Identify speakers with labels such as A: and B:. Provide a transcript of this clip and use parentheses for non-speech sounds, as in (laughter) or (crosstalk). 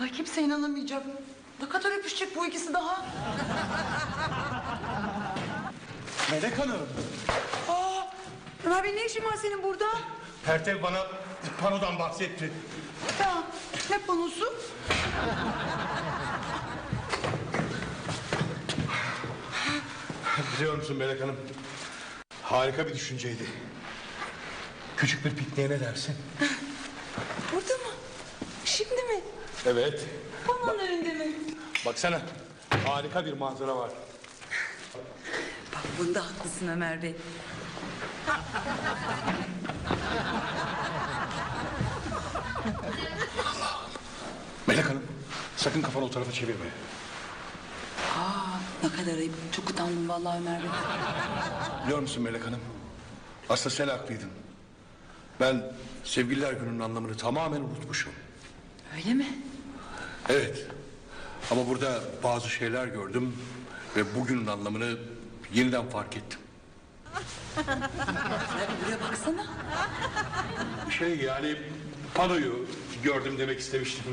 A: Buna kimse inanamayacak. Ne kadar öpüşecek bu ikisi daha?
B: Melek Hanım.
A: Aa, Ömer Bey ne işin var senin burada?
B: Pertev bana panodan bahsetti.
A: Ya, ne panosu?
B: Biliyor musun Melek Hanım? Harika bir düşünceydi. Küçük bir pikniğe ne dersin?
A: Burada mı? Şimdi mi?
B: Evet.
A: Panonun önünde mi?
B: Baksana. Harika bir manzara var.
A: Bak bunda haklısın Ömer Bey.
B: Melek Hanım sakın kafanı o tarafa çevirme.
A: Aa, ne kadar ayıp. Çok utandım vallahi Ömer Bey.
B: Biliyor musun Melek Hanım? Aslında sen haklıydın. Ben sevgililer gününün anlamını tamamen unutmuşum.
A: Öyle mi?
B: Evet. Ama burada bazı şeyler gördüm ve bugünün anlamını yeniden fark ettim. (laughs)
A: Ya buraya baksana.
B: Şey yani panoyu gördüm demek istemiştim.